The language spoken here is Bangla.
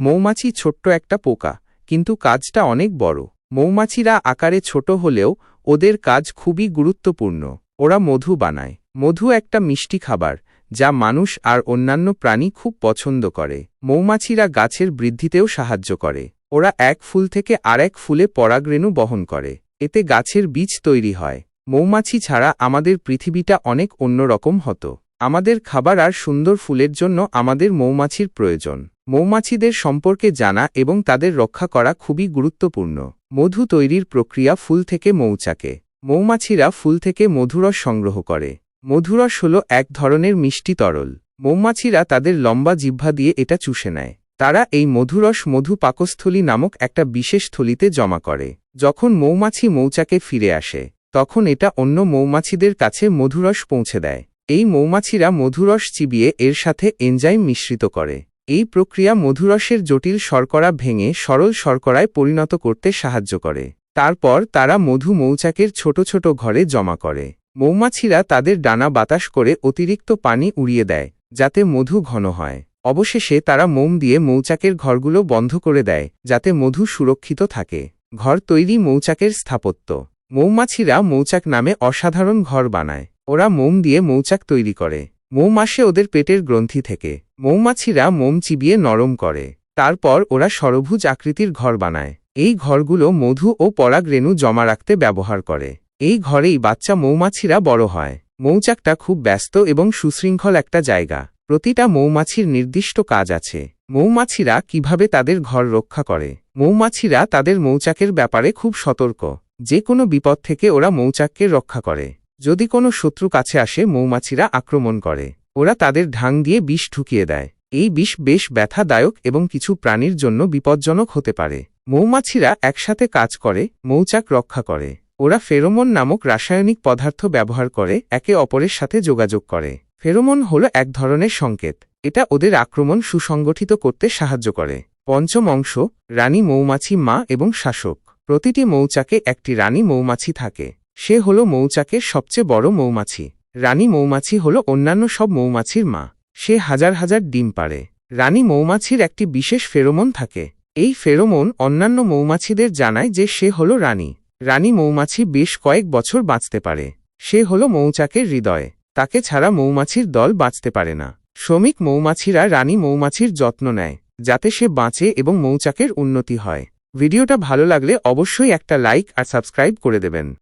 মৌমাছি ছোট্ট একটা পোকা, কিন্তু কাজটা অনেক বড়। মৌমাছিরা আকারে ছোট হলেও ওদের কাজ খুবই গুরুত্বপূর্ণ। ওরা মধু বানায়। মধু একটা মিষ্টি খাবার, যা মানুষ আর অন্যান্য প্রাণী খুব পছন্দ করে। মৌমাছিরা গাছের বৃদ্ধিতেও সাহায্য করে। ওরা এক ফুল থেকে আরেক ফুলে পরাগরেণু বহন করে। এতে গাছের বীজ তৈরি হয়। মৌমাছি ছাড়া আমাদের পৃথিবীটা অনেক অন্যরকম হতো। আমাদের খাবার আর সুন্দর ফুলের জন্য আমাদের মৌমাছির প্রয়োজন। মৌমাছিদের সম্পর্কে জানা এবং তাদের রক্ষা করা খুবই গুরুত্বপূর্ণ। মধু তৈরির প্রক্রিয়া ফুল থেকে মৌচাকে। মৌমাছিরা ফুল থেকে মধুরস সংগ্রহ করে। মধুরস হল এক ধরনের মিষ্টি তরল। মৌমাছিরা তাদের লম্বা জিহ্বা দিয়ে এটা চুষে নেয়। তারা এই মধুরস মধু পাকস্থলী নামক একটা বিশেষ থলিতে জমা করে। যখন মৌমাছি মৌচাকে ফিরে আসে, তখন এটা অন্য মৌমাছিদের কাছে মধুরস পৌঁছে দেয়। এই মৌমাছিরা মধুরস চিবিয়ে এর সাথে এনজাইম মিশ্রিত করে। এই প্রক্রিয়া মধুরসের জটিল শর্করা ভেঙে সরল শর্করায় পরিণত করতে সাহায্য করে। তারপর তারা মধু মৌচাকের ছোট ছোট ঘরে জমা করে। মৌমাছিরা তাদের ডানা বাতাস করে অতিরিক্ত পানি উড়িয়ে দেয়, যাতে মধু ঘন হয়। অবশেষে তারা মোম দিয়ে মৌচাকের ঘরগুলো বন্ধ করে দেয়, যাতে মধু সুরক্ষিত থাকে। ঘর তৈরি মৌচাকের স্থাপত্য। মৌমাছিরা মৌচাক নামে অসাধারণ ঘর বানায়। ওরা মোম দিয়ে মৌচাক তৈরি করে। মোম আসে ওদের পেটের গ্রন্থি থেকে। মৌমাছিরা মোম চিবিয়ে নরম করে। তারপর ওরা সরভুজ আকৃতির ঘর বানায়। এই ঘরগুলো মধু ও পরাগ রেণু জমা রাখতে ব্যবহার করে। এই ঘরেই বাচ্চা মৌমাছিরা বড় হয়। মৌচাকটা খুব ব্যস্ত এবং সুশৃঙ্খল একটা জায়গা। প্রতিটা মৌমাছির নির্দিষ্ট কাজ আছে। মৌমাছিরা কীভাবে তাদের ঘর রক্ষা করে? মৌমাছিরা তাদের মৌচাকের ব্যাপারে খুব সতর্ক। যে কোনো বিপদ থেকে ওরা মৌচাককে রক্ষা করে। যদি কোনো শত্রু কাছে আসে, মৌমাছিরা আক্রমণ করে। ওরা তাদের ঢাং দিয়ে বিষ ঢুকিয়ে দেয়। এই বিষ বেশ ব্যথাদায়ক এবং কিছু প্রাণীর জন্য বিপজ্জনক হতে পারে। মৌমাছিরা একসাথে কাজ করে, মৌচাক রক্ষা করে। ওরা ফেরোমন নামক রাসায়নিক পদার্থ ব্যবহার করে, একে অপরের সাথে যোগাযোগ করে। ফেরোমন হল এক ধরনের সংকেত। এটা ওদের আক্রমণ সুসংগঠিত করতে সাহায্য করে। পঞ্চম অংশ, রানী মৌমাছি মা এবং শাসক। প্রতিটি মৌচাকে একটি রানী মৌমাছি থাকে। সে হল মৌচাকের সবচেয়ে বড় মৌমাছি। রানী মৌমাছি হল অন্যান্য সব মৌমাছির মা। সে হাজার হাজার ডিম পারে রানী মৌমাছির একটি বিশেষ ফেরোমন থাকে। এই ফেরোমন অন্যান্য মৌমাছিদের জানায় যে সে হল রানী। রানী মৌমাছি বেশ কয়েক বছর বাঁচতে পারে। সে হল মৌচাকের হৃদয়ে। তাকে ছাড়া মৌমাছির দল বাঁচতে পারে না। শ্রমিক মৌমাছিরা রানী মৌমাছির যত্ন নেয়, যাতে সে বাঁচে এবং মৌচাকের উন্নতি হয়। ভিডিওটা ভালো লাগলে অবশ্যই একটা লাইক আর সাবস্ক্রাইব করে দেবেন।